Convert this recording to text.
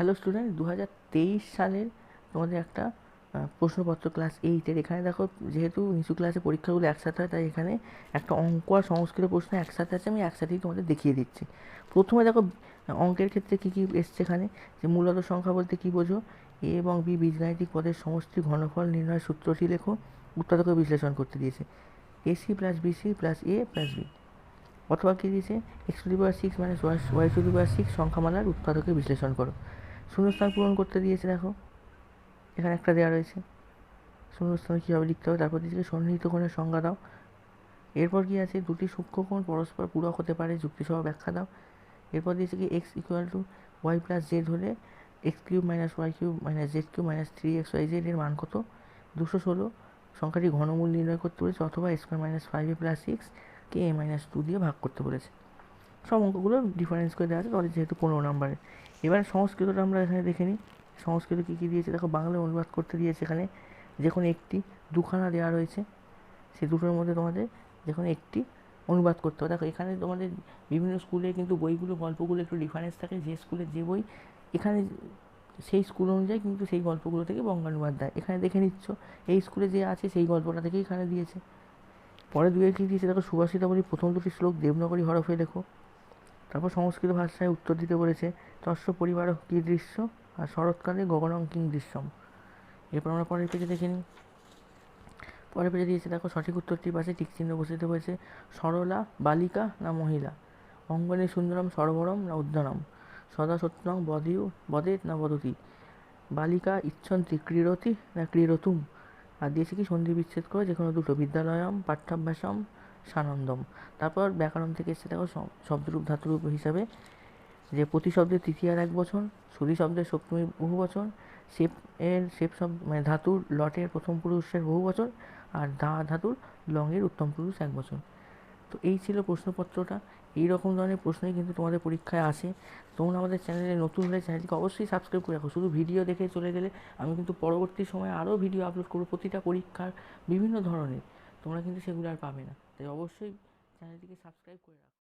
Hello student দু তেইশ সালের তোমাদের একটা প্রশ্নপত্র ক্লাস এইটের এখানে দেখো, যেহেতু নিচু ক্লাসে পরীক্ষাগুলো একসাথে হয়, তাই এখানে একটা অঙ্ক আর সংস্কৃত প্রশ্ন একসাথে আছে, আমি একসাথেই তোমাদের দেখিয়ে দিচ্ছি। প্রথমে দেখো অঙ্কের ক্ষেত্রে কী কী এসছে এখানে? যে মূলত সংখ্যা বলতে কী বোঝো? এ এবং বি বীজগাণিতিক পদের সমষ্টি, ঘনফল, নির্ণয় সূত্রটি লেখো উৎপাদকে বিশ্লেষণ করতে দিয়েছে। Ac plus bc plus a plus b. অথবা কী দিয়েছে? X to the six minus y y to the power six সংখ্যামালার উৎপাদকে বিশ্লেষণ করো। শূন্যস্থান পূরণ করতে দিয়েছে, দেখো। এখানে একটা দেওয়া রয়েছে। শূন্যস্থান কীভাবে লিখতে হবে? তারপর দিয়েছে, সন্নিহিত কোণের সংজ্ঞা দাও। এরপর কি আছে? দুটি সূক্ষ্মকোণ পরস্পর পূরক হতে পারে, যুক্তিসহ ব্যাখ্যা দাও। এরপর দিয়েছে কি? X equal to y plus z হলে x cube minus y cube minus z cube minus three x y z এর মান কত? দুশো ষোলো। সংখ্যাটি ঘনমূল নির্ণয় করতে বলেছে, অথবা square minus five a plus six K A minus two দিয়ে ভাগ করতে বলেছে। সব অঙ্কগুলো ডিফারেন্স করে দেওয়া আছে যেহেতু পনেরো নাম্বারে এবার সংস্কৃতটা আমরা এখানে দেখে নিই। সংস্কৃত কী কী দিয়েছে? দেখো, বাংলায় অনুবাদ করতে দিয়েছে এখানে যে কোনো একটি, দুখানা দেওয়া রয়েছে। সেই দুটোর মধ্যে তোমাদের যে একটি অনুবাদ করতে হবে। দেখো, এখানে তোমাদের বিভিন্ন স্কুলে কিন্তু বইগুলো, গল্পগুলো একটু ডিফারেন্স থাকে। যে স্কুলে যে বই, এখানে সেই স্কুল অনুযায়ী কিন্তু সেই গল্পগুলো থেকে বঙ্গানুবাদ দেয়। এখানে দেখে নিচ্ছ, এই স্কুলে যে আছে সেই গল্পটা থেকেই এখানে দিয়েছে। পরে দুয়ে কী দিয়েছে? দেখো সুভাষিতাবলী প্রথম দুটি শ্লোক, দেবনগরী হরফে লেখো। তারপর সংস্কৃত ভাষায় উত্তর দিতে বলেছে তস্য পরিবার কী দৃশ্য? আর শরৎকালে গগনঙ্কিং দৃশ্যম। এরপর আমরা পরের পেজে দেখে নিই। পরের পেজে দিয়েছে, দেখো, সঠিক উত্তরটির পাশে টিক চিহ্ন বসিতে হয়েছে সরলা, বালিকা না মহিলা? অঙ্গনে সুন্দরম, সরবরম না উদ্যানম? সদা সত্যং বদিউ বদেত না বদতি? বালিকা ইচ্ছন্তি ক্রীড়তি না ক্রীড়তুম আর দিয়েছে কি, সন্ধি বিচ্ছেদ করে যে কোনো দুটো, বিদ্যালয়ম, পাঠ্যাভ্যাসম সানন্দম। তারপর ব্যাকরণ থেকে এসে দেখো শব্দরূপ, ধাতুরূপ হিসাবে যে প্রতি শব্দের তৃতীয়ার এক বছর সুধি শব্দের সপ্তমী বহু বছর শেপ এর শেপ শব্দ মানে ধাতুর লটের প্রথম পুরুষের বহু বচন আর দা ধাতুর লংয়ের উত্তম পুরুষ এক বছর তো এই ছিল প্রশ্নপত্রটা। এই রকম ধরনের প্রশ্নই কিন্তু তোমাদের পরীক্ষায় আসে। তোমরা আমাদের চ্যানেলে নতুন হলে চ্যানেলটিকে অবশ্যই সাবস্ক্রাইব করে রাখো। শুধু ভিডিও দেখে চলে গেলে আমি কিন্তু পরবর্তী সময়ে আরও ভিডিও আপলোড করব প্রতিটা পরীক্ষার বিভিন্ন ধরনের। তোমরা কিন্তু সেগুলো আর পাবে না। তাই অবশ্যই চ্যানেলটিকে সাবস্ক্রাইব করে রাখো।